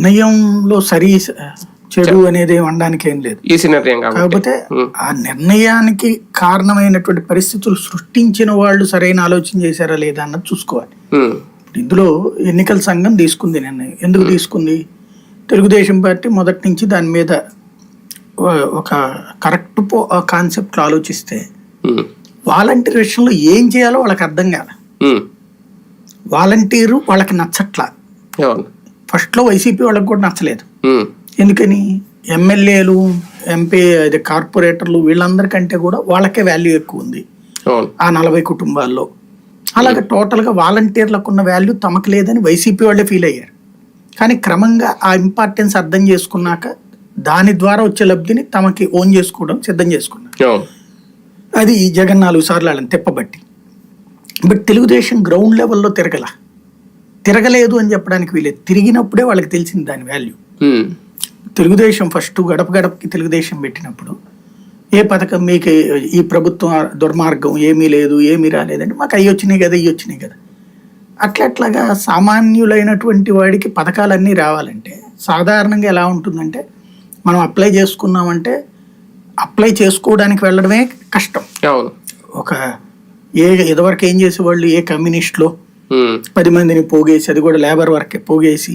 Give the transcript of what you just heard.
నిర్ణయంలో సరి చెడు అనేది అనడానికి ఏం లేదు. కాకపోతే. ఆ నిర్ణయానికి కారణమైనటువంటి పరిస్థితులు సృష్టించిన వాళ్ళు సరైన ఆలోచన చేశారా లేదా అన్నది చూసుకోవాలి. ఇందులో ఎన్నికల సంఘం తీసుకుంది నిర్ణయం. ఎందుకు తీసుకుంది? తెలుగుదేశం పార్టీ మొదటి నుంచి దాని మీద ఒక కరెక్ట్ కాన్సెప్ట్ ఆలోచిస్తే. వాలంటీర్ విషయంలో ఏం చేయాలో వాళ్ళకి అర్థం కాదు. వాలంటీరు వాళ్ళకి నచ్చట్లా. ఫస్ట్లో వైసీపీ వాళ్ళకి కూడా నచ్చలేదు. ఎందుకని? ఎమ్మెల్యేలు ఎంపీ అది కార్పొరేటర్లు వీళ్ళందరికంటే కూడా వాళ్ళకే వాల్యూ ఎక్కువ ఉంది. ఆ నలభై కుటుంబాల్లో. అలాగే టోటల్గా వాలంటీర్లకు ఉన్న వాల్యూ తమకు లేదని వైసీపీ వాళ్ళే ఫీల్ అయ్యారు. కానీ క్రమంగా ఆ ఇంపార్టెన్స్ అర్థం చేసుకున్నాక దాని ద్వారా వచ్చే లబ్ధిని తమకి ఓన్ చేసుకోవడం సిద్ధం చేసుకున్నారు. అది జగన్ నాలుగు సార్లు వాళ్ళని తిప్పబట్టి. బట్ తెలుగుదేశం గ్రౌండ్ లెవెల్లో తిరగల. తిరగలేదు అని చెప్పడానికి వీలేదు. తిరిగినప్పుడే వాళ్ళకి తెలిసింది దాని వాల్యూ. తెలుగుదేశం ఫస్ట్ గడప గడపకి తెలుగుదేశం పెట్టినప్పుడు ఏ పథకం మీకు ఈ ప్రభుత్వం దుర్మార్గం ఏమీ లేదు ఏమీ రాలేదంటే మాకు అవి వచ్చినాయి కదా ఇవి వచ్చినాయి కదా. అట్లా అట్లాగా సామాన్యులైనటువంటి వాడికి పథకాలన్నీ రావాలంటే సాధారణంగా ఎలా ఉంటుందంటే మనం అప్లై చేసుకున్నామంటే అప్లై చేసుకోవడానికి వెళ్ళడమే కష్టం. ఒక ఏ ఇదివరకు ఏం చేసేవాళ్ళు? ఏ కమ్యూనిస్ట్లో. పది మందిని పోగేసి అది కూడా లేబర్ వర్క్ పోగేసి